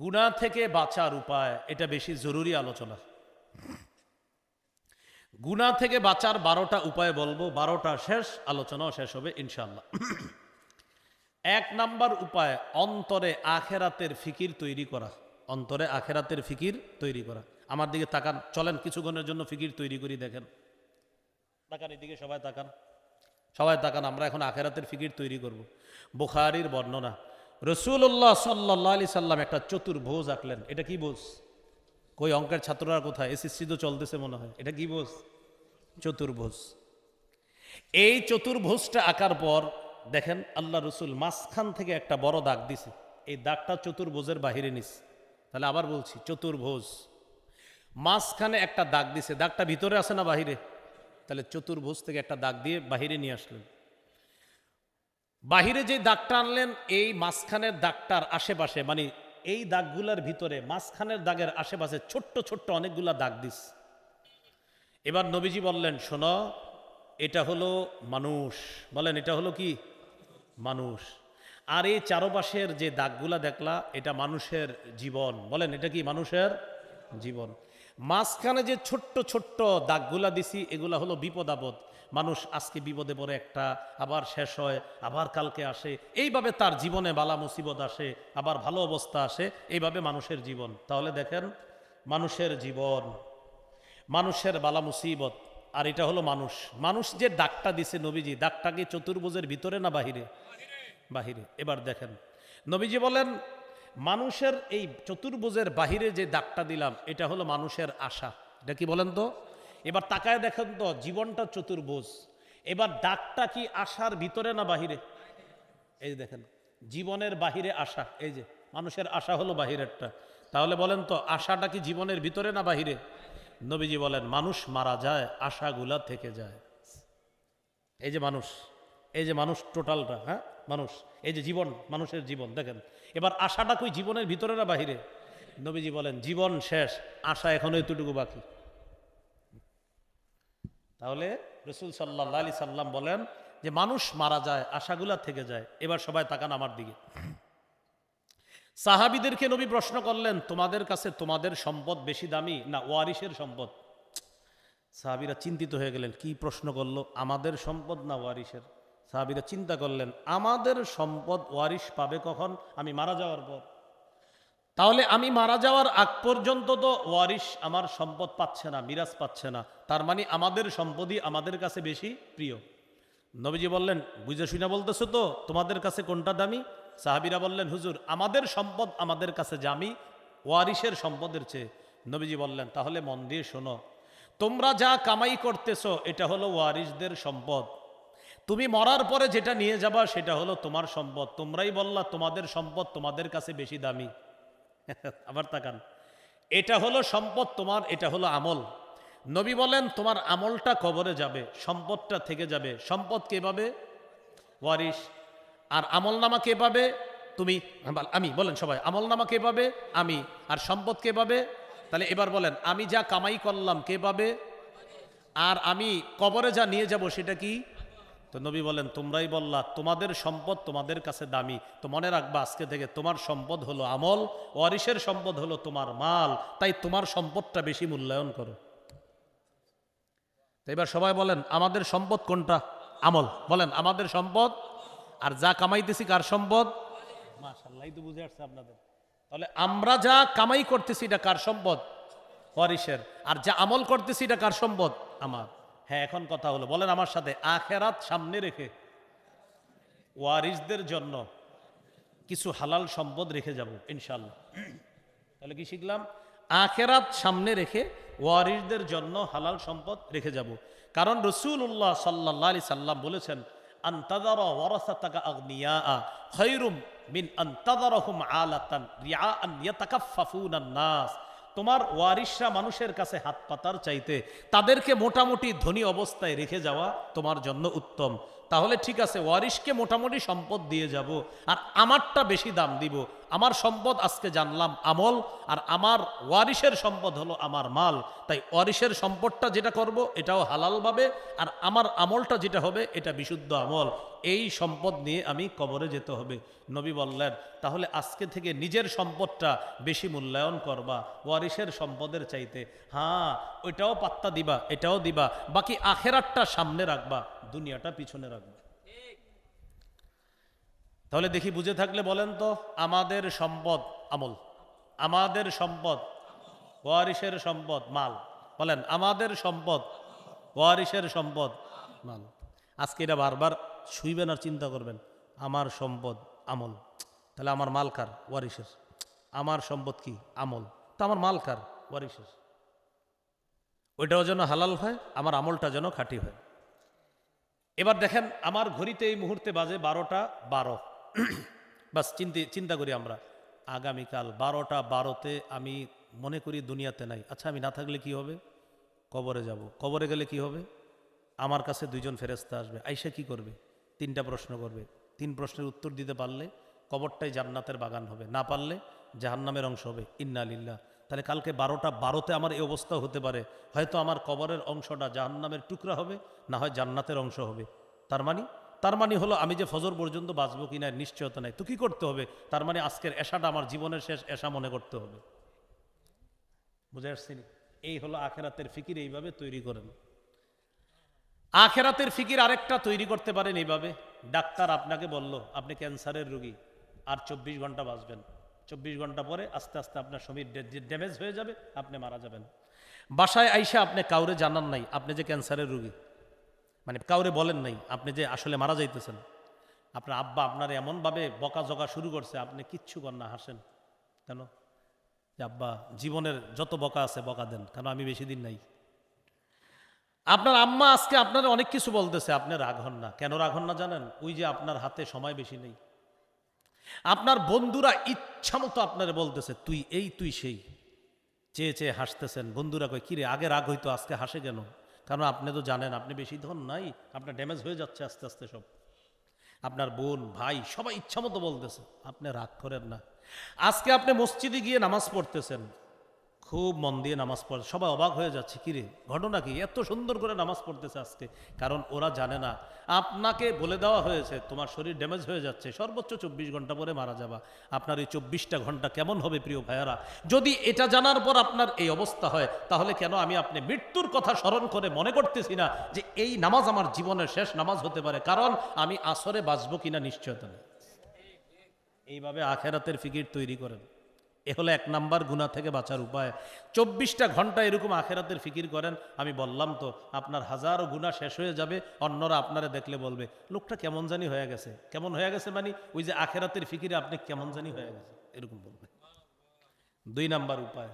গুণা থেকে বাঁচার উপায়, এটা বেশি জরুরি আলোচনা। গুণা থেকে বাঁচার বারোটা উপায় বলব, বারোটা শেষ, আলোচনাও শেষ হবে ইনশাল্লাহ এক নাম্বার উপায়, অন্তরে আখেরাতের ফিকির তৈরি করা। অন্তরে আখেরাতের ফিকির তৈরি করা। আমার দিকে তাকান, চলেন কিছুক্ষণের জন্য ফিকির তৈরি করি, দেখেন। তাকান এদিকে, সবাই তাকান। সবাই তাকান, আমরা এখন আখেরাতের ফিকির তৈরি করব। বুখারির বর্ণনা রসুল্লাহ সাল্লাহ আলি সাল্লাম একটা চতুর্ভোজ আঁকলেন। এটা কি বোঝ কই অঙ্কের ছাত্ররা কোথায়? এসএসসি তো চলতেছে মনে হয়। এটা কি বোঝ চতুর্ভুজ। এই চতুর্ভুজটা আঁকার পর দেখেন আল্লাহ রসুল মাঝখান থেকে একটা বড় দাগ দিছে। এই দাগটা চতুর্ভুজের বাহিরে নিস। তাহলে আবার বলছি, চতুর্ভুজ। মাঝখানে একটা দাগ দিছে। দাগটা ভিতরে আছে না বাহিরে? তাহলে চতুর্ভুজ থেকে একটা দাগ দিয়ে বাহিরে নিয়ে আসলেন। বাহিরে যে দাগটা আনলেন, এই মাঝখানের দাগটার আশেপাশে মানে এই দাগগুলার ভিতরে, মাঝখানের দাগের আশেপাশে ছোট্ট ছোট্ট অনেকগুলা দাগ দিস। এবার নবীজি বললেন, শোনো, এটা হলো মানুষ। বলেন, এটা হলো কি? মানুষ। আর এই চারপাশের যে দাগগুলা দেখলা, এটা মানুষের জীবন। বলেন, এটা কি মানুষের জীবন? মাঝখানে যে ছোট্ট ছোট্ট দাগগুলা দিছি, এগুলা হলো বিপদ আপদ মানুষ আজকে বিপদে পড়ে একটা, আবার শেষ হয়, আবার কালকে আসে। এইভাবে তার জীবনে বালা মুসিবত আসে, আবার ভালো অবস্থা আসে, এইভাবে মানুষের জীবন। তাহলে দেখেন, মানুষের জীবন, মানুষের বালা মুসিবত, আর এটা হলো মানুষ। মানুষ যে ডাকটা দিছে নবীজি, ডাকটা কি চতুর্ভুজের ভিতরে না বাহিরে? বাহিরে। এবার দেখেন, নবীজি বলেন, মানুষের এই চতুর্ভুজের বাহিরে যে দাগটা দিলাম, এটা হলো মানুষের আশা। এটা কি বলেন তো? এবার তাকায় দেখেন তো, জীবনটা চতুর্ভুজ। এবার ডাকটা কি আশার ভিতরে না বাহিরে? এই যে দেখেন, জীবনের বাহিরে আশা, এই যে মানুষের আশা হলো বাহিরেরটা। তাহলে বলেন তো, আশাটা কি জীবনের ভিতরে না বাহিরে? নবীজি বলেন, মানুষ মারা যায়, আশাগুলা থেকে যায়। এই যে মানুষ, এই যে মানুষ টোটালটা হ্যাঁ? মানুষ, এই যে জীবন, মানুষের জীবন, দেখেন। এবার আশাটা কই জীবনের ভিতরে না বাহিরে? নবীজি বলেন, জীবন শেষ, আশা এখনও এতটুকু বাকি। তাহলে রসুল সাল্লাহ আলি সাল্লাম বলেন যে মানুষ মারা যায়, আশাগুলা থেকে যায়। এবার সবাই তাকান আমার দিকে। সাহাবিদেরকে নবী প্রশ্ন করলেন, তোমাদের কাছে তোমাদের সম্পদ বেশি দামি না ওয়ারিসের সম্পদ? সাহাবিরা চিন্তিত হয়ে গেলেন, কি প্রশ্ন করল? আমাদের সম্পদ না ওয়ারিসের সাহাবিরা চিন্তা করলেন, আমাদের সম্পদ ওয়ারিস পাবে কখন? আমি মারা যাওয়ার পর। তাহলে আমি মারা যাওয়ার আগ পর্যন্ত তো ওয়ারিস আমার সম্পদ পাচ্ছে না, মিরাজ পাচ্ছে না। তার মানে আমাদের সম্পদই আমাদের কাছে বেশি প্রিয়। নবীজি বললেন, বুঝে শুনে বলতেছো তো, তোমাদের কাছে কোনটা দামি? সাহাবিরা বললেন, হুজুর, আমাদের সম্পদ আমাদের কাছে জামি ওয়ারিসের সম্পদের চেয়ে। নবীজি বললেন, তাহলে মন দিয়ে শোনো, তোমরা যা কামাই করতেছো, এটা হলো ওয়ারিসদের সম্পদ। তুমি মরার পরে যেটা নিয়ে যাবা, সেটা হলো তোমার সম্পদ। তোমরাই বললা, তোমাদের সম্পদ তোমাদের কাছে বেশি দামি। আবার তাকান। এটা হলো সম্পদ, তোমার এটা হলো আমল। নবী বলেন, তোমার আমলটা কবরে যাবে, সম্পদটা থেকে যাবে। সম্পদ কে পাবে? ওয়ারিস আর আমল নামা কে পাবে? তুমি আমি, বলেন সবাই আমল নামা কে পাবে? আমি। আর সম্পদ কে পাবে? তাহলে এবার বলেন, আমি যা কামাই করলাম কে পাবে? আর আমি কবরে যা নিয়ে যাব সেটা কি? তো নবী বলেন, তোমরাই বললা, তোমাদের সম্পদ তোমাদের কাছে দামি। তো মনে রাখবা, আজকে থেকে তোমার সম্পদ হলো আমল, ওয়ারিসের সম্পদ হলো তোমার মাল। তাই তোমার সম্পদটা বেশি মূল্যায়ন করো। তো এবার সবাই বলেন, আমাদের সম্পদ কোনটা? আমল। বলেন, আমাদের সম্পদ, আর যা কামাইতেছি কার সম্পদ? মাশাল্লাহ তো বুঝে আসছে আপনাদের। তাহলে আমরা যা কামাই করতেছি এটা কার সম্পদ? ওয়ারিসের। আর যা আমল করতেছি এটা কার সম্পদ? আমার। হ্যাঁ এখন কথা হলো। বলেন আমার সাথে, আখেরাত সামনে রেখে ওয়ারিসদের জন্য কিছু হালাল সম্পদ রেখে যাব ইনশাল্লাহ তাহলে কি শিখলাম? আখেরাত সামনে রেখে ওয়ারিসদের জন্য হালাল সম্পদ রেখে যাব। কারণ রসুল্লাহ সাল্লাহ আলি সাল্লাম বলেছেন আন্তাদার আলাতান ইয়াতাকাফফাফুনান নাস। তোমার ওয়ারিসরা মানুষের কাছে হাত পাতার চাইতে তাদেরকে মোটামুটি ধনী অবস্থায় রেখে যাওয়া তোমার জন্য উত্তম। তাহলে ঠিক আছে ওয়ারিসকে মোটামুটি সম্পদ দিয়ে যাব আর আমারটা বেশি দাম দিব। আমার সম্পদ আজকে জানলাম আমল, আর আমার ওয়ারিশের সম্পদ হলো আমার মাল। তাই ওয়ারিশের সম্পদটা যেটা করব, এটাও হালালভাবে, আর আমার আমলটা যেটা হবে, এটা বিশুদ্ধ আমল। এই সম্পদ নিয়ে আমি কবরে যেতে হবে। নবী বললেন, তাহলে আজকে থেকে নিজের সম্পদটা বেশি মূল্যায়ন করবা, ওয়ারিশের সম্পদের চাইতে। হ্যাঁ ওইটাও পাত্তা দিবা, এটাও দিবা, বাকি আখেরাতটা সামনে রাখবা, দুনিয়াটা পিছনে রাখবা। তাহলে দেখি বুঝে থাকলে বলেন তো, আমাদের সম্পদ আমল, আমাদের সম্পদ ওয়ারিশের সম্পদ, মাল। বলেন, আমাদের সম্পদ ওয়ারিশের সম্পদ, মাল। আজকে এটা বারবার শুইবেন আর চিন্তা করবেন, আমার সম্পদ আমল। তাহলে আমার মাল কার? ওয়ারিশের আমার সম্পদ কি? আমল। তো আমার মাল কার? ওয়ারিশের ওইটাও যেন হালাল হয়, আমার আমলটা যেন খাঁটি হয়। এবার দেখেন, আমার ঘড়িতে এই মুহূর্তে বাজে বারোটা বারো। বাস চিন্তি, চিন্তা করি আমরা, আগামীকাল বারোটা বারোতে আমি মনে করি দুনিয়াতে নাই। আচ্ছা আমি না থাকলে কি হবে? কবরে যাব। কবরে গেলে কি হবে? আমার কাছে দুইজন ফেরেস্তা আসবে। আইসা কি করবে? তিনটা প্রশ্ন করবে। তিন প্রশ্নের উত্তর দিতে পারলে কবরটাই জান্নাতের বাগান হবে। না পারলে জাহান্নামের অংশ হবে। ইন্না লিল্লাহ। তাহলে কালকে বারোটা বারোতে আমার এই অবস্থা হতে পারে। হয়তো আমার কবরের অংশটা জাহান্নামের টুকরা হবে, না হয় জান্নাতের অংশ হবে। তার মানে তার মানে হলো আমি যে ফজর পর্যন্ত বাঁচবো কিনা নিশ্চয়তা নাই। তো কি করতে হবে? তার মানে আজকের এশাটা আমার জীবনের শেষ এশা মনে করতে হবে। বুঝে আসছি এই হলো আখেরাতের ফিকির, এইভাবে তৈরি করেন। আখেরাতের ফিকির আরেকটা তৈরি করতে পারেন এইভাবে। ডাক্তার আপনাকে বলল, আপনি ক্যান্সারের রুগী, আর চব্বিশ ঘণ্টা বাঁচবেন। চব্বিশ ঘণ্টা পরে আস্তে আস্তে আপনার শরীর ড্যামেজ হয়ে যাবে, আপনি মারা যাবেন। বাসায় আইসা আপনি কাউরে জানান নাই, আপনি যে ক্যান্সারের রোগী। মানে কাউরে বলেন নাই, আপনি যে আসলে মারা যাইতেছেন। আপনার আব্বা আপনার এমনভাবে বকা বকাঝকা শুরু করছে, আপনি কিচ্ছু কর না, হাসেন। কেন? যে আব্বা, জীবনের যত বকা আছে, বকা দেন, কেন আমি বেশি দিন নাই? আপনার আম্মা আজকে আপনার অনেক কিছু বলতেছে, আপনি রাগ হন না। কেন রাগ হন না জানেন? ওই যে আপনার হাতে সময় বেশি নেই। আপনার বন্ধুরা ইচ্ছা মতো আপনার বলতেছে, তুই এই, তুই সেই। চেয়ে চেয়ে হাসতেছেন। বন্ধুরা কয় কিরে আগে রাগ হইতো, আজকে হাসে কেন? কারণ আপনি তো জানেন, আপনি বেশি ধন নাই, আপনার ড্যামেজ হয়ে যাচ্ছে আস্তে আস্তে সব। আপনার বোন, ভাই, সবাই ইচ্ছা মতো বলতেছে, আপনি রাগ করেন না। আজকে আপনি মসজিদে গিয়ে নামাজ পড়তেছেন খুব মন দিয়ে নামাজ পড়ে। সবাই অবাক হয়ে যাচ্ছে, কিরে, ঘটনা কি? এত সুন্দর করে নামাজ পড়তেছে আজকে। কারণ ওরা জানে না। আপনাকে বলে দেওয়া হয়েছে, তোমার শরীর ড্যামেজ হয়ে যাচ্ছে, সর্বোচ্চ চব্বিশ ঘণ্টা পরে মারা যাবা। আপনার এই চব্বিশটা ঘণ্টা কেমন হবে, প্রিয় ভাইয়ারা? যদি এটা জানার পর আপনার এই অবস্থা হয়, তাহলে কেন আমি আপনি মৃত্যুর কথা স্মরণ করে মনে করতেছি না যে এই নামাজ আমার জীবনের শেষ নামাজ হতে পারে? কারণ আমি আসরে বাঁচবো কিনা নিশ্চয়তা নেই। এইভাবে আখেরাতের ফিকির তৈরি করেন। এ হলো এক নাম্বার গুণা থেকে বাঁচার উপায়। চব্বিশটা ঘণ্টা এরকম আখেরাতের ফিকির করেন, আমি বললাম তো, আপনার হাজারো গুণা শেষ হয়ে যাবে, অন্যরা আপনারা দেখলে বলবে, লোকটা কেমন জানি হয়ে গেছে। কেমন হয়ে গেছে মানে ওই যে আখেরাতের ফিকিরে আপনি কেমন জানি হয়ে গেছে, এরকম বলবে। দুই নাম্বার উপায়,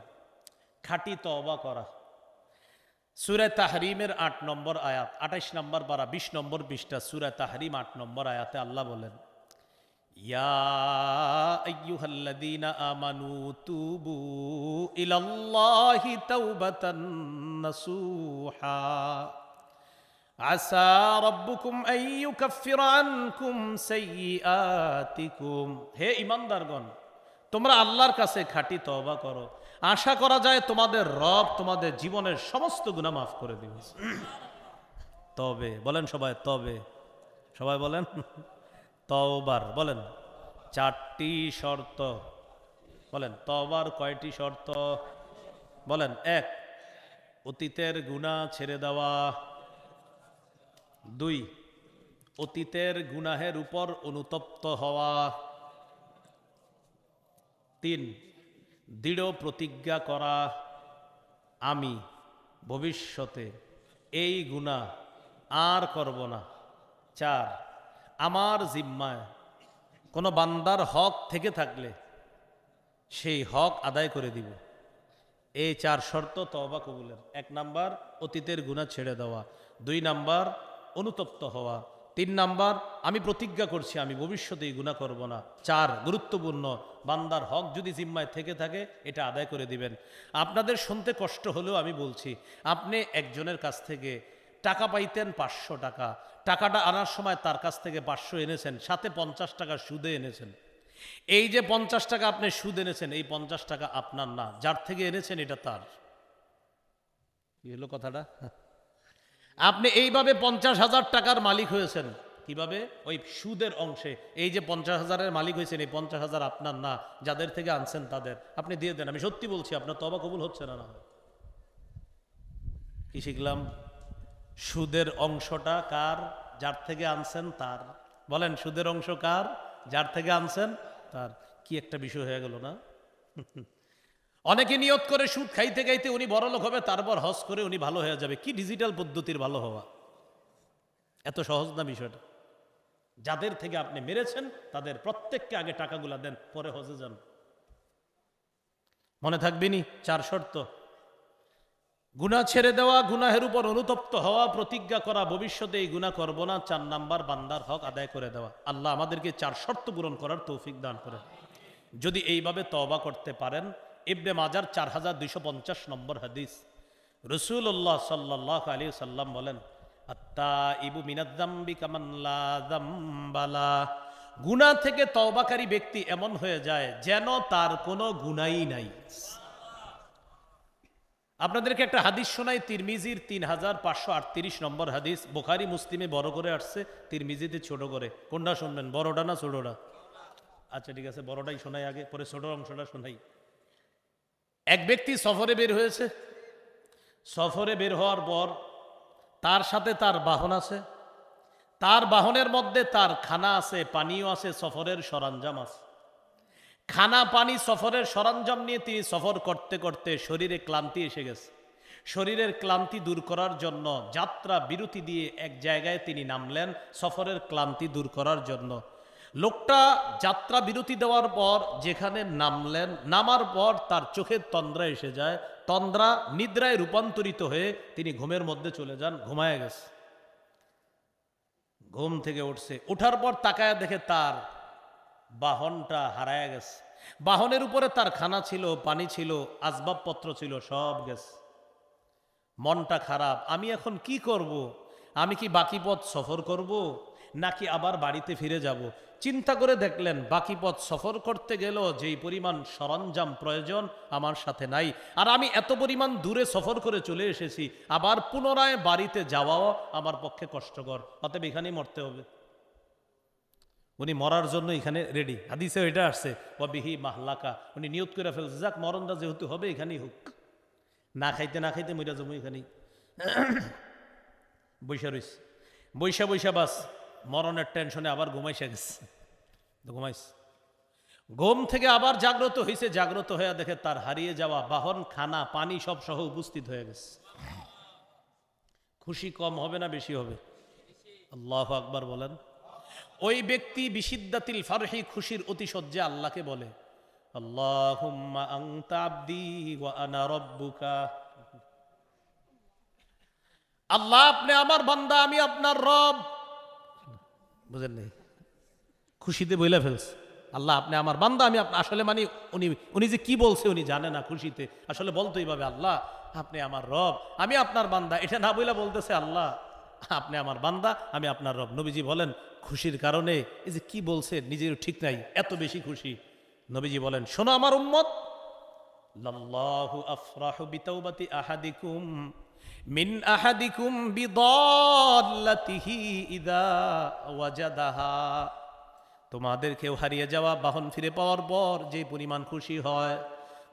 খাঁটি তবা করা। সুরে তাহরিমের আট নম্বর আয়াত, আঠাইশ নম্বর বারা বিশ নম্বর বিশটা সুরায় তাহরিম আট নম্বর আয়াতে আল্লাহ বলেন يا أيها الذين آمنوا توبوا إلى الله توبة نصوحا عسى ربكم أن يكفر عنكم سيئاتكم হে ইমানদারগণ তোমরা আল্লাহর কাছে খাঁটি তওবা করো আশা করা যায় তোমাদের রব তোমাদের জীবনের সমস্ত গুনাহ মাফ করে দিবে তবে বলেন সবাই তবে সবাই বলেন তওবার, বলেন। চারটি শর্ত, বলেন। তওবার কয়টি শর্ত? বলেন, এক, অতীতের গুণা ছেড়ে দেওয়া। দুই, অতীতের গুনাহের উপর অনুতপ্ত হওয়া। তিন, দৃঢ় প্রতিজ্ঞা করা। আমি ভবিষ্যতে এই গুণা আর করব না। চার আমার জিম্মায়। কোনো বান্দার হক থেকে থাকলে সেই হক আদায় করে দিব। এই চার শর্ত তওবা কবুলের। এক নাম্বার, অতীতের গুণা ছেড়ে দেওয়া। দুই নাম্বার, অনুতপ্ত হওয়া। তিন নাম্বার, আমি প্রতিজ্ঞা করছি, আমি ভবিষ্যতে এই গুণা করব না। চার, গুরুত্বপূর্ণ, বান্দার হক যদি জিম্মায় থেকে থাকে, এটা আদায় করে দিবেন। আপনাদের শুনতে কষ্ট হলেও আমি বলছি, আপনি একজনের কাছ থেকে টাকা পাইতেন পাঁচশো টাকা। টাকাটা আনার সময় তার কাছ থেকে পাঁচশো এনেছেন, সাথে পঞ্চাশ টাকা সুদে এনেছেন। এই যে পঞ্চাশ টাকা আপনি সুদ এনেছেন, এই পঞ্চাশ টাকা আপনার না, যার থেকে এনেছেন এটা তার। হলো কথাটা? আপনি এইভাবে পঞ্চাশ হাজার টাকার মালিক হয়েছেন, কীভাবে? ওই সুদের অংশে। এই যে পঞ্চাশ হাজারের মালিক হয়েছেন, এই পঞ্চাশ হাজার আপনার না, যাদের থেকে আনছেন তাদের। আপনি দিয়ে দেন, আমি সত্যি বলছি, আপনার তবা কবুল হচ্ছে না না। কি শিখলাম? সুদের অংশটা কার? যার থেকে আনছেন তার। বলেন, সুদের অংশ কার? যার থেকে আনছেন তার। কি একটা বিষয় হয়ে গেল না? অনেকে নিয়ত করে সুদ খাইতে খাইতে উনি বড় লোক হবে, তারপর হজ করে উনি ভালো হয়ে যাবে। কি ডিজিটাল পদ্ধতির ভালো হওয়া? এত সহজ না বিষয়টা? যাদের থেকে আপনি মেরেছেন, তাদের প্রত্যেককে আগে টাকাগুলা দেন, পরে হজে যান। মনে থাকবেনি চার শর্ত। গুণা ছেড়ে দেওয়া, গুনাহের উপর অনুতপ্ত হওয়া, প্রতিজ্ঞা করা, ভবিষ্যতে এই গুণা করব না, চার নাম্বার বান্দার হক আদায় করে দেওয়া। আল্লাহ আমাদেরকে চার শর্ত পূরণ করার তৌফিক দান করে। যদি এইভাবে তওবা করতে পারেন, ইবনে মাজার চার হাজার দুইশো পঞ্চাশ নম্বর হাদিস। রসুল্লাহ সাল্লাহ আলী সাল্লাম বলেন আত্মা ইবু মিনাদ্দাম্বি কামাল্লা গুণা থেকে তওবাকারী ব্যক্তি এমন হয়ে যায় যেন তার কোনো গুণাই নাই। আপনাদেরকে একটা হাদিস শোনাই, তিরমিজির তিন হাজার পাঁচশো আটত্রিশ নম্বর হাদিস। বোখারি, মুসলিমে বড় করে আসছে, তিরমিজিতে ছোট করে। কোনটা শুনবেন, বড়টা না ছোটটা? আচ্ছা ঠিক আছে, বড়টাই শোনাই আগে, পরে ছোট অংশটা শোনাই। এক ব্যক্তি সফরে বের হয়েছে। সফরে বের হওয়ার পর তার সাথে তার বাহন আছে। তার বাহনের মধ্যে তার খানা আছে পানীয় আছে, সফরের সরঞ্জাম আছে। খানা পানি সফরের সরঞ্জাম নিয়ে তিনি সফর করতে করতে শরীরে ক্লান্তি এসে গেছে। শরীরের ক্লান্তি দূর করার জন্য যাত্রা বিরতি দিয়ে এক জায়গায় তিনি নামলেন সফরের ক্লান্তি দূর করার জন্য। লোকটা যাত্রা বিরতি দেওয়ার পর যেখানে নামলেন, নামার পর তার চোখের তন্দ্রা এসে যায়। তন্দ্রা নিদ্রায় রূপান্তরিত হয়ে তিনি ঘুমের মধ্যে চলে যান, ঘুমায় গেছে। ঘুম থেকে উঠছে। ওঠার পর তাকায় দেখে তার বাহনটা হারায় গেছে। বাহনের উপরে তার খানা ছিল, পানি ছিল, আসবাবপত্র ছিল, সব গেছে। মনটা খারাপ, আমি এখন কি করব। আমি কি বাকি পথ সফর করব। নাকি আবার বাড়িতে ফিরে যাব? চিন্তা করে দেখলেন, বাকি পথ সফর করতে গেল যেই পরিমাণ সরঞ্জাম প্রয়োজন আমার সাথে নাই। আর আমি এত পরিমাণ দূরে সফর করে চলে এসেছি, আবার পুনরায় বাড়িতে যাওয়াও আমার পক্ষে কষ্টকর। অতএব এখানেই মরতে হবে। উনি মরার জন্য এখানে রেডি হাদিসে এটা আসছে বিহি মাহলাকা উনি নিয়ত করে ফেলছে, যাক, মরণটা যেহেতু হবে, এখানেই হোক। না খাইতে না খাইতে মইরা জমু এখানেই। বৈশা রইস। বৈশা বৈশা বাস, মরণের টেনশনে আবার ঘুমাইসা গেছে। ঘুমাইস। ঘুম থেকে আবার জাগ্রত হয়েছে জাগ্রত হয়ে দেখে তার হারিয়ে যাওয়া বাহন, খানা, পানি সব সহ উপস্থিত হয়ে গেছে। খুশি কম হবে না বেশি হবে? আল্লাহ আকবার বলেন। ওই ব্যক্তি বিশিদ্দাতিল ফারহি খুশির অতিশয্যে আল্লাহকে বলে আল্লাহ আপনি আমার বান্দা, আমি আপনার রব। বুঝেন নেই? খুশিতে বইলা ফেলছে। আল্লাহ আপনি আমার বান্দা, আমি আসলে মানে উনি উনি যে কি বলছে উনি জানে না খুশিতে। আসলে বলতো এইভাবে, আল্লাহ আপনি আমার রব, আমি আপনার বান্দা। এটা না বইলা বলতেছে আল্লাহ, আপনি আমার বান্দা, আমি আপনার রব। নবীজি বলেন খুশির কারণে, এই যে কি বলছে নিজের ঠিক নাই, এত বেশি খুশি। নবীজি বলেন, শোনো আমার উম্মত আফরাহু মিন ইদা তোমাদের কেউ হারিয়ে যাওয়া বাহন ফিরে পাওয়ার পর যে পরিমাণ খুশি হয়,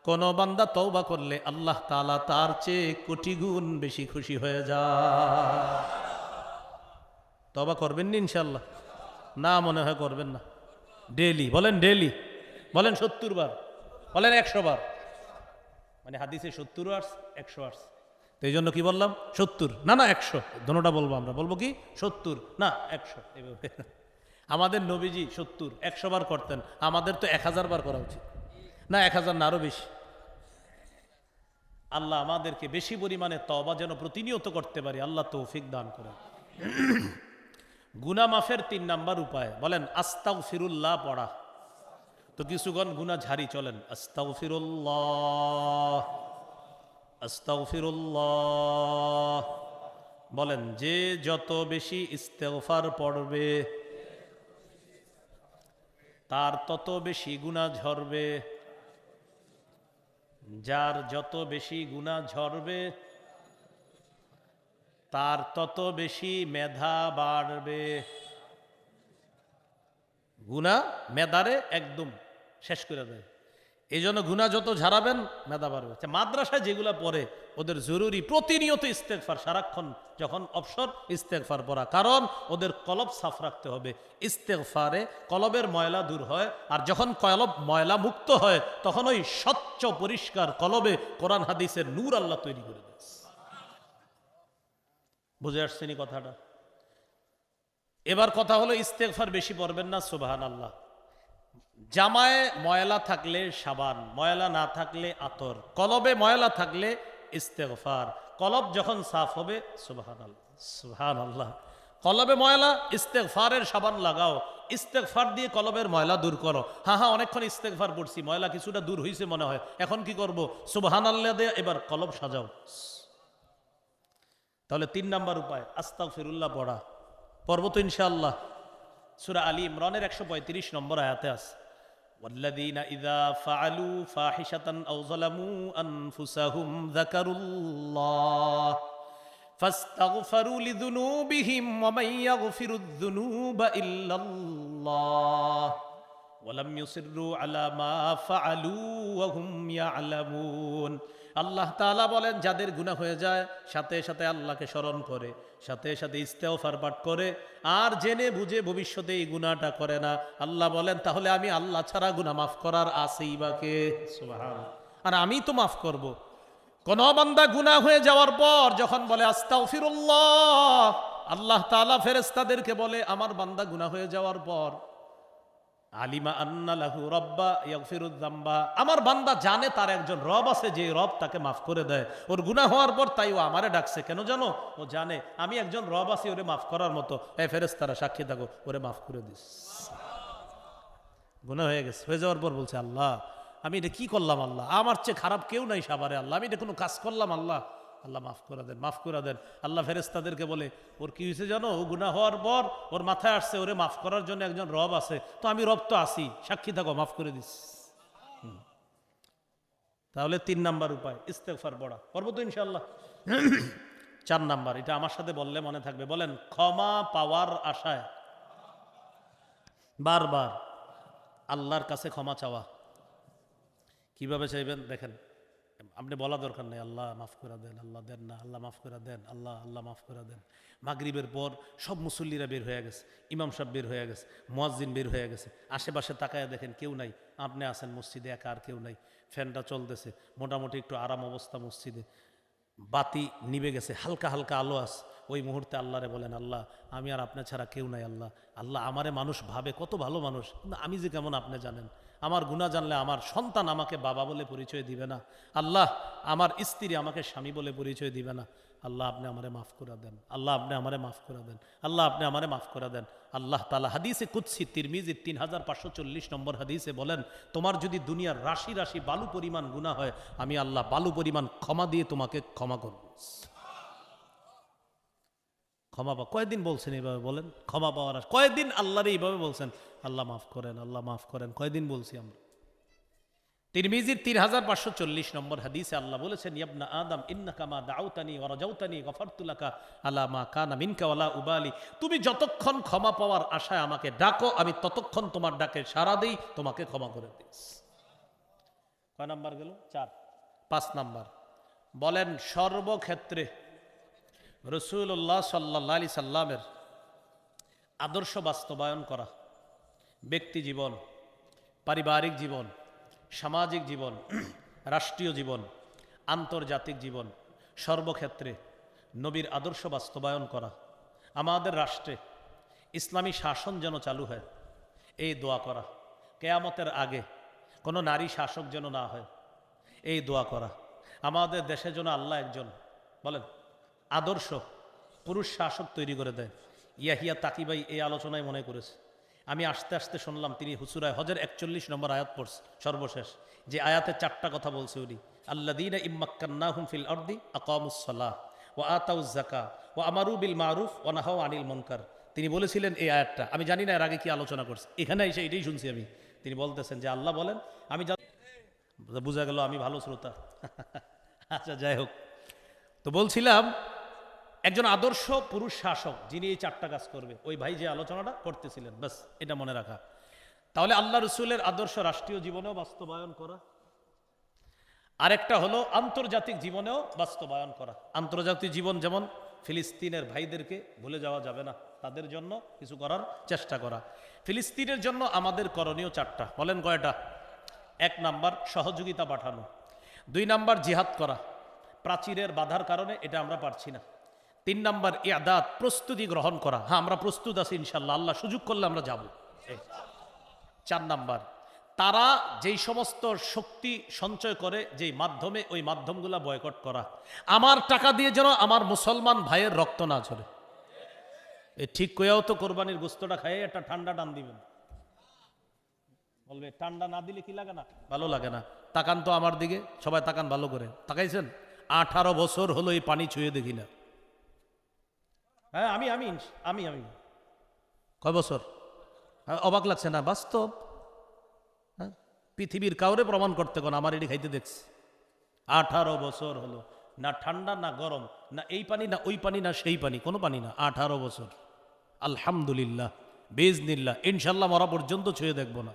কোন বান্দা তওবা করলে আল্লাহ তাআলা তার চেয়ে কোটি গুণ বেশি খুশি হয়ে যায়। তবা করবেন ইনশাল্লাহ না মনে হয় করবেন না। ডেলি বলেন ডেলি বলেন সত্তর বার, বলেন একশো বার। মানে হাদিসে সত্তর আর্স একশো আর্স তো এই জন্য কি বললাম? সত্তর, না না, একশো দোনোটা বলব আমরা। বলব কি? সত্তর, না, একশো, এভাবে। আমাদের নবীজি সত্তর, একশো বার করতেন। আমাদের তো এক হাজার বার করা উচিত। না, এক হাজার না আরও বেশি। আল্লাহ আমাদেরকে বেশি পরিমাণে তবা যেন প্রতিনিয়ত করতে পারি, আল্লাহ তৌফিক দান করেন। গুনা মাফের তিন নাম্বার উপায়। বলেন আস্তাউ ফিরুল্লাহ পড়া। তো কিছুক্ষণ গুনা ঝাড়ি চলেন। আস্তাউ ফিরুল্লাহ আস্তাউ ফিরুল্লাহ বলেন, যে যত বেশি ইস্তেগফার পড়বে, তার তত বেশি গুণা ঝরবে। যার যত বেশি গুণা ঝরবে তার তত বেশি মেধা বাড়বে। গুণা মেধারে একদম শেষ করে দেয়। এই জন্য গুণা যত ঝাড়াবেন মেধা বাড়বে। আচ্ছা, মাদ্রাসায় যেগুলো পড়ে ওদের জরুরি প্রতিনিয়ত ইস্তেকফার সারাক্ষণ যখন অবসর ইস্তেকফার পড়া। কারণ ওদের কলব সাফ রাখতে হবে। ইস্তেকফারে কলবের ময়লা দূর হয় আর যখন কলব ময়লা মুক্ত হয় তখন ওই স্বচ্ছ পরিষ্কার কলবে কোরআন হাদিসের নূর আল্লাহ তৈরি করে দেয় বুঝে আসছেনি কথাটা? এবার কথা হলো ইস্তেকফার বেশি পড়বেন না সুবাহান আল্লাহ জামায় ময়লা থাকলে সাবান, ময়লা না থাকলে আতর, কলবে ময়লা থাকলে ইস্তেগফার। কলব যখন সাফ হবে সুবাহান আল্লাহ সুবাহান আল্লাহ কলবে ময়লা, ইস্তেগফারের সাবান লাগাও। ইস্তেগফার দিয়ে কলবের ময়লা দূর করো। হ্যাঁ হ্যাঁ অনেকক্ষণ ইস্তেগফার পড়ছি, ময়লা কিছুটা দূর হয়েছে মনে হয়। এখন কি করব? সুবাহান আল্লাহ দিয়ে এবার কলব সাজাও। তাহলে তিন নাম্বার উপায় আস্তাক ফিরুল্লাহ পড়া পর্ব তো ইনশাআল্লাহ সুরা আলী ইমরানের একশো পঁয়ত্রিশ নম্বর আয়াতে আছে والذين إذا فعلوا فاحشة أو ظلموا أنفسهم ذكروا الله فاستغفروا لذنوبهم ومن يغفر الذنوب إلا الله ولم يصروا على ما فعلوا وهم يعلمون আল্লাহ তাআলা বলেন যাদের গুনাহ হয়ে যায় সাথে সাথে আল্লাহকে স্মরণ করে সাথে সাথে ইস্তেগফার পাঠ করে আর জেনে বুঝে ভবিষ্যতে এই গুনাহটা করে না। আল্লাহ বলেন তাহলে আমি আল্লাহ ছাড়া গুনাহ মাফ করার আছেই বাকে আর আমি তো মাফ করব। কোন বান্দা গুনাহ হয়ে যাওয়ার পর যখন বলে আস্তাগফিরুল্লাহ আল্লাহ তাআলা ফেরেশতাদেরকে বলে আমার বান্দা গুনাহ হয়ে যাওয়ার পর আলিমা আন্না লাহু রব্বা ইয়াগফিরুদ্দাম্বা আমার বান্দা জানে তার একজন রব আছে, যে রব তাকে মাফ করে দেয়। ওর গুনাহ হওয়ার পর তাই ও আমারে ডাকছে। কেন জানো? ও জানে, আমি একজন রব আছি, ওরে মাফ করার মতো। এ ফেরেস তারা সাক্ষী থাকো, ওরে মাফ করে দিস। গুনাহ হয়ে গেছে। হয়ে যাওয়ার পর বলছে, আল্লাহ, আমি এটা কি করলাম আল্লাহ? আমার চেয়ে খারাপ কেউ নাই সাবারে আল্লাহ। আমি এটা কোনো কাজ করলাম আল্লাহ। আল্লাহ মাফ করে দেন, মাফ করে দেন। আল্লাহ ফেরেস্তাদেরকে বলে, ওর কি হয়েছে জানো? ও গুণা হওয়ার পর ওর মাথায় আসছে, ওরে মাফ করার জন্য একজন রব আছে। তো আমি রব তো আসি সাক্ষী থাকো, মাফ করে দিস। তাহলে তিন নাম্বার উপায় ইস্তেফার পড়া। পড়ব তো ইনশাল্লাহ চার নাম্বার, এটা আমার সাথে বললে মনে থাকবে। বলেন, ক্ষমা পাওয়ার আশায়। বারবার আল্লাহর কাছে ক্ষমা চাওয়া। কীভাবে চাইবেন? দেখেন আপনি বলা দরকার নেই, আল্লাহ মাফ করে দেন, আল্লাহ দেন না, আল্লাহ মাফ করে দেন, আল্লাহ আল্লাহ মাফ করে দেন। মাগরিবের পর সব মুসল্লিরা বের হয়ে গেছে, ইমাম সাহেব বের হয়ে গেছে, মোয়াজ্জিন বের হয়ে গেছে। আশেপাশে তাকায় দেখেন কেউ নাই, আপনি আছেন মসজিদে, একা আর কেউ নাই, ফ্যানটা চলতেছে, মোটামুটি একটু আরাম অবস্থা মসজিদে। বাতি নিবে গেছে, হালকা হালকা আলো আস ওই মুহূর্তে আল্লাহরে বলেন, আল্লাহ, আমি আর আপনার ছাড়া কেউ নাই, আল্লাহ। আল্লাহ আমারে মানুষ ভাবে, কত ভালো মানুষ। কিন্তু আমি যে কেমন আপনি জানেন? আমার গুণা জানলে আমার সন্তান আমাকে বাবা বলে পরিচয় দিবে না। আল্লাহ, আমার স্ত্রী আমাকে স্বামী বলে পরিচয় দিবে না। আল্লাহ, আপনি আমারে মাফ করে দেন। আল্লাহ, আপনি আমারে মাফ করে দেন। আল্লাহ, আপনি আমারে মাফ করে দেন। আল্লাহ তালা হাদিসে কুৎসি তিরমিজি তিন হাজার পাঁচশো চল্লিশ নম্বর হাদিসে বলেন, তোমার যদি দুনিয়ার রাশি রাশি বালু পরিমাণ গুণা হয়, আমি আল্লাহ বালু পরিমাণ ক্ষমা দিয়ে তোমাকে ক্ষমা করব। ক্ষমা পা কয়দিন বলছেন এইভাবে বলেন? ক্ষমা পাওয়ার আশ- কয়দিন আল্লাহরে এইভাবে বলছেন? আল্লাহ মাফ করেন, আল্লাহ মাফ করেন, কয়দিন বলছি আমরা? তিরমিজির তিন হাজার পাঁচশো চল্লিশ নম্বর হাদিসে আল্লাহ বলেছেন, ইয়াবনা আদম ইন্না কামা দাউতানি ওরাজাউতানি গফারতুলাকা আলা মা কানা মিনকা ওয়ালা উবালি। তুমি যতক্ষণ ক্ষমা পাওয়ার আশায় আমাকে ডাকো, আমি ততক্ষণ তোমার ডাকে সারা দেই, তোমাকে ক্ষমা করে দিস কয় নাম্বার গেল? চার। পাঁচ নাম্বার। বলেন, সর্বক্ষেত্রে রসুল্লাহ সাল্লাহ আলি সাল্লামের আদর্শ বাস্তবায়ন করা, ব্যক্তি জীবন, পারিবারিক জীবন, সামাজিক জীবন, রাষ্ট্রীয় জীবন, আন্তর্জাতিক জীবন, সর্বক্ষেত্রে নবীর আদর্শ বাস্তবায়ন করা, আমাদের রাষ্ট্রে ইসলামী শাসন যেন চালু হয়, এই দোয়া করা, কেয়ামতের আগে কোনো নারী শাসক যেন না হয়, এই দোয়া করা, আমাদের দেশের জন্য আল্লাহ একজন, বলেন আদর্শ পুরুষ শাসক তৈরি করে দেয়। ইয়াহিয়া তাকিবাই এই আলোচনায় মনে করেছে। আমি আস্তে আস্তে শুনলাম তিনি হুসুরায় হজের একচল্লিশ নম্বর আয়াত পড়ছে, সর্বশেষ। যে আয়াতে চারটা কথা বলছে উনি। আল্লাদিন ইম্মাক্কান্না হুমফিল অর্দি আকামুসলাহ ও আতাউজ জাকা ও আমারু বিল মারুফ ওনাহাও আনিল মনকার। তিনি বলেছিলেন এই আয়াতটা। আমি জানি না এর আগে কি আলোচনা করছে। এখানে এসে এটাই শুনছি আমি। তিনি বলতেছেন যে আল্লাহ বলেন, আমি বোঝা গেল আমি ভালো শ্রোতা। আচ্ছা যাই হোক। তো বলছিলাম একজন আদর্শ পুরুষ শাসক যিনি এই চারটা কাজ করবে, ওই ভাই যে আলোচনাটা করতেছিলেন, ব্যাস, এটা মনে রাখা। তাহলে আল্লাহ রসুলের আদর্শ রাষ্ট্রীয় জীবনেও বাস্তবায়ন করা। আরেকটা হলো আন্তর্জাতিক জীবনেও বাস্তবায়ন করা। আন্তর্জাতিক জীবন যেমন ফিলিস্তিনের ভাইদেরকে ভুলে যাওয়া যাবে না, তাদের জন্য কিছু করার চেষ্টা করা। ফিলিস্তিনের জন্য আমাদের করণীয় চারটা, বলেন কয়টা? এক নাম্বার, সহযোগিতা পাঠানো। দুই নাম্বার, জিহাদ করা। প্রাচীরের বাধার কারণে এটা আমরা পারছি না। তিন নাম্বার ইয়াদাত প্রস্তুতি গ্রহণ করা। হ্যাঁ আমরা প্রস্তুত আছি ইনশাল্লাহ আল্লাহ সুযোগ করলে আমরা যাব। চার নাম্বার, তারা যেই সমস্ত শক্তি সঞ্চয় করে, যেই মাধ্যমে, ওই মাধ্যমগুলা বয়কট করা। আমার টাকা দিয়ে যেন আমার মুসলমান ভাইয়ের রক্ত না ঝরে। ঠিক কইয়াও তো কোরবানির গোস্তটা খাইয়ে একটা ঠান্ডা টান দিবেন। বলবে, ঠান্ডা না দিলে কি লাগে না? ভালো লাগে না। তাকান তো আমার দিকে, সবাই তাকান ভালো করে। তাকাইছেন? আঠারো বছর হলো এই পানি ছুঁয়ে দেখি না। হ্যাঁ আমি আমি আমি আমি। কয় বছর? হ্যাঁ, অবাক লাগছে না বাস্তব। হ্যাঁ পৃথিবীর কাউরে প্রমাণ করতে কোন আমার এটি খাইতে দেখছি। আঠারো বছর হলো না ঠান্ডা না গরম না এই পানি না ওই পানি না সেই পানি কোনো পানি না আঠারো বছর। আলহামদুলিল্লাহ বেজনিল্লাহ ইনশাল্লাহ মরা পর্যন্ত ছুঁয়ে দেখব না।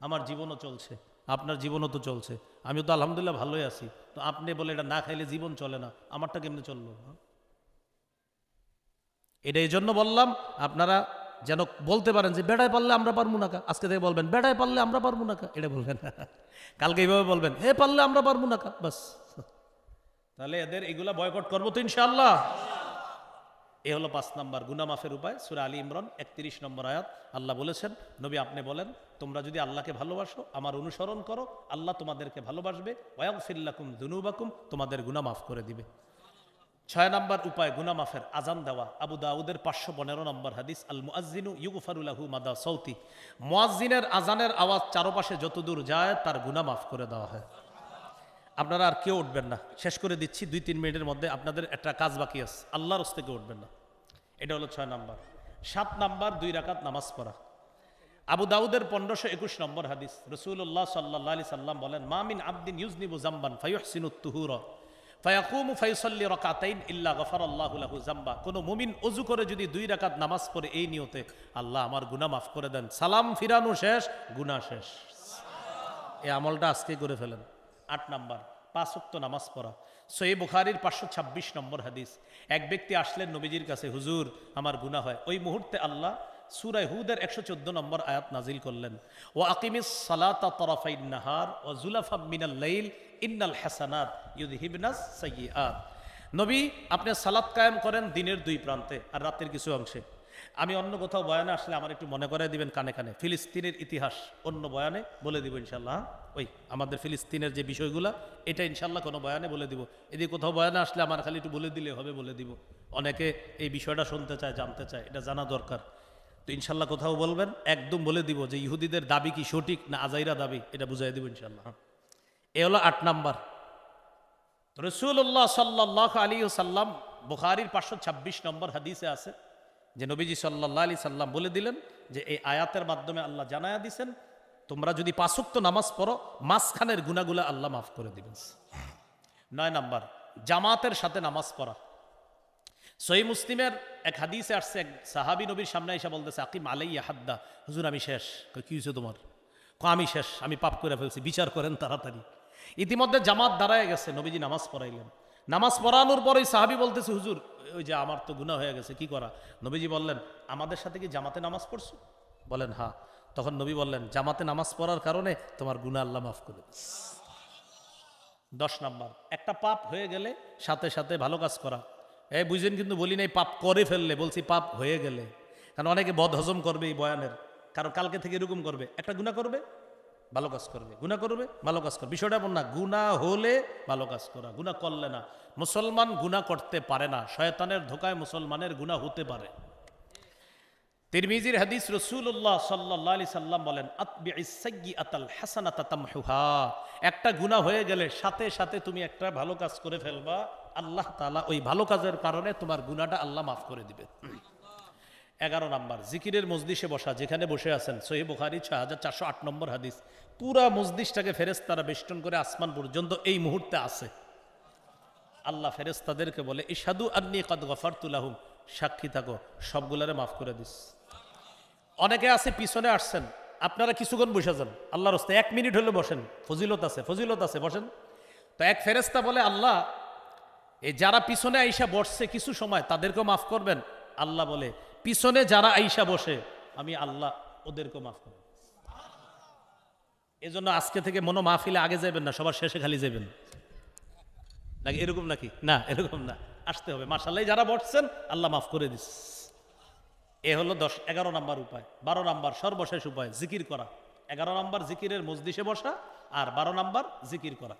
আমার জীবনও চলছে আপনার জীবনও তো চলছে। আমিও তো আলহামদুলিল্লাহ ভালোই আছি। তো আপনি বলে এটা না খাইলে জীবন চলে না আমারটা কেমনে চলল? এটা এই জন্য বললাম, আপনারা যেন বলতে পারেন যে, বেড়ায় পারলে আমরা পারব না। আজকে থেকে বলবেন, বেড়ায় পারলে আমরা পারব না কা। এটা বলবেন কালকে এইভাবে বলবেন হে পারলে আমরা পারব না। বাস তাহলে এদের এগুলা বয়কট করব তো ইনশাআল্লাহ এ হলো পাঁচ নম্বর গুনামাফের উপায়, সুরা আলী ইমরান, একত্রিশ নম্বর আয়াত আল্লাহ বলেছেন, নবী, আপনি বলেন, তোমরা যদি আল্লাহকে ভালোবাসো, আমার অনুসরণ করো, আল্লাহ তোমাদেরকে ভালোবাসবে ওয়াং ফিল্লাকুম দুনুবাকুম, তোমাদের গুনা মাফ করে দিবে ছয় নম্বর উপায় গুনামাফের আজান দেওয়া। আবু দাউদের পাঁচশো পনেরো নম্বর হাদিস আল মুআজিনু ইউগুফারুল্লাহু মাদা সৌতি মুয়াজ্জিনের আজানের আওয়াজ চারপাশে যতদূর যায়, তার গুনা মাফ করে দেওয়া হয়। আপনারা আর কেউ উঠবেন না। শেষ করে দিচ্ছি, দুই তিন মিনিটের মধ্যে আপনাদের একটা কাজ বাকি আছে। আল্লাহর হস্তে কেউ উঠবেন না। এটা হলো ছয় নাম্বার। সাত নাম্বার, দুই রাকাত নামাজ পড়া। আবু দাউদের পনেরোশো একুশ নম্বর হাদিস রসুল্লাহ সাল্লাহ আলি সাল্লাম বলেন মামিন আবদিন ইউজনিবু জাম্বান, ফাইহসিনুত তুহুর। ফায়াকুমু ফাইসল্লি রকাতাইন ইল্লা গফার আল্লাহ লাহু জাম্বা কোনো মুমিন অজু করে যদি দুই রাকাত নামাজ পড়ে এই নিয়তে, আল্লাহ আমার গুনাহ মাফ করে দেন। সালাম ফিরানো শেষ, গুনাহ শেষ। এই আমলটা আজকে করে ফেলেন। আট নাম্বার, পাঁচ ওয়াক্ত নামাজ পড়া। সই বুখারির পাঁচশো ছাব্বিশ নম্বর হাদিস। এক ব্যক্তি আসলেন নবীজির কাছে, হুজুর, আমার গুনাহ হয়। ওই মুহূর্তে আল্লাহ সুরায় হুদের একশো চোদ্দ নম্বর আয়াত নাজিল করলেন ও আকিমিস সালাতা তরফাইন নাহার ও জুলাফা মিনাল লাইল, ইন্নাল হাসানাত হিবনাস নবী, আপনি সালাত কায়েম করেন দিনের দুই প্রান্তে আর রাতের কিছু অংশে। আমি অন্য কোথাও বয়ানে আসলে আমার একটু মনে করাই দিবেন কানে কানে, ফিলিস্তিনের ইতিহাস অন্য বয়ানে বলে দিব ইনশাল্লাহ হ্যাঁ? ওই আমাদের ফিলিস্তিনের যে বিষয়গুলা, এটা ইনশাল্লাহ কোনো বয়ানে বলে দিব। এদিকে কোথাও বয়ানে আসলে আমার খালি একটু বলে দিলে হবে বলে দিব। অনেকে এই বিষয়টা শুনতে চায়, জানতে চায়, এটা জানা দরকার। তো ইনশাল্লাহ কোথাও বলবেন একদম বলে দিব যে ইহুদিদের দাবি কি সঠিক না আজাইরা দাবি এটা বুঝাই দিব ইনশাল্লাহ। হ্যাঁ? এ হলো আট নাম্বার। রসুল্লাহ সাল্লাহ আলী সাল্লাম বুখারির পাঁচশো ছাব্বিশ নম্বর হাদিসে আছে যে নবীজি সাল্লাহ আলী সাল্লাম বলে দিলেন যে এই আয়াতের মাধ্যমে আল্লাহ জানায়া দিছেন তোমরা যদি পাঁচুক্ত নামাজ পড়ো মাঝখানের গুণাগুলা আল্লাহ মাফ করে দিবেন। নয় নাম্বার জামাতের সাথে নামাজ পড়া। সই মুসলিমের এক হাদিসে আসছে, এক সাহাবি নবীর সামনে এসে বলতেছে, আকিম আলাই হাদ্দা। হুজুর, আমি শেষ। কি হয়েছে তোমার? ক, আমি শেষ, আমি পাপ করে ফেলছি, বিচার করেন তাড়াতাড়ি। ইতিমধ্যে জামাত দাঁড়ায় গেছে, নবীজি নামাজ পড়াইলেন। নামাজ পড়ানোর পরেই সাহাবি বলতেছে, হুজুর, ওই যে আমার তো গুনাহ হয়ে গেছে, কি করা? নবীজি বললেন, আমাদের সাথে কি জামাতে নামাজ পড়ছো? বলেন হ্যাঁ তখন নবী বললেন, জামাতে নামাজ পড়ার কারণে তোমার গুনাহ আল্লাহ মাফ করে দশ নাম্বার, একটা পাপ হয়ে গেলে সাথে সাথে ভালো কাজ করা। এই বুঝেন কিন্তু বলি নাই, পাপ করে ফেললে, বলছি পাপ হয়ে গেলে। কারণ অনেকে বদ হজম করবে এই বয়ানের। কারণ কালকে থেকে এরকম করবে। একটা গুণা করবে, ভালো কাজ করবে। গুণা করবে, ভালো কাজ করবে। বিষয়টা এমন না গুণা হলে ভালো কাজ করা। গুণা করলে না। মুসলমান গুণা করতে পারে না। শয়তানের ধোকায় মুসলমানের গুণা হতে পারে। তিরমিজির হাদিস রসুল্লাহ সাল্লাহ সাল্লাম বলেন আতাল তামহুহা। একটা গুণা হয়ে গেলে সাথে সাথে তুমি একটা ভালো কাজ করে ফেলবা। আল্লাহ তালা ওই ভালো কাজের কারণে তোমার গুণাটা আল্লাহ মাফ করে দিবে। এগারো নাম্বার, জিকিরের মজলিসে বসা, যেখানে বসে আছেন সহি বুখারি, ছয় হাজার চারশো আট নম্বর হাদিস। পুরা মজলিসটাকে ফেরেস্তারা বেষ্টন করে আসমান পর্যন্ত এই মুহূর্তে আছে। আল্লাহ ফেরেস্তাদেরকে বলে ইসাদু আন্নি কদ গফার তুলাহুম সাক্ষী থাকো, সবগুলারে মাফ করে দিস। অনেকে আছে, পিছনে আসছেন, আপনারা কিছুক্ষণ বসে যান। আল্লাহর হস্তে এক মিনিট হলে বসেন। ফজিলত আছে ফজিলত আছে, বসেন। তো এক ফেরেস্তা বলে, আল্লাহ এই যারা পিছনে আইসা বসছে কিছু সময়, তাদেরকেও মাফ করবেন। আল্লাহ বলে, পিছনে যারা আইসা বসে, আমি আল্লাহ ওদেরকেও মাফ করব। এজন্য আজকে থেকে মনো মাহফিলে আগে যাবেন না, সবার শেষে খালি যাবেন নাকি এরকম নাকি? না, এরকম না। আসতে হবে। মার্শাল্লাহ যারা বসছেন, আল্লাহ মাফ করে দিস। এ হলো দশ, এগারো নাম্বার উপায়। বারো নাম্বার সর্বশেষ উপায়, জিকির করা। এগারো নাম্বার জিকিরের মজলিসে বসা আর বারো নাম্বার জিকির করা।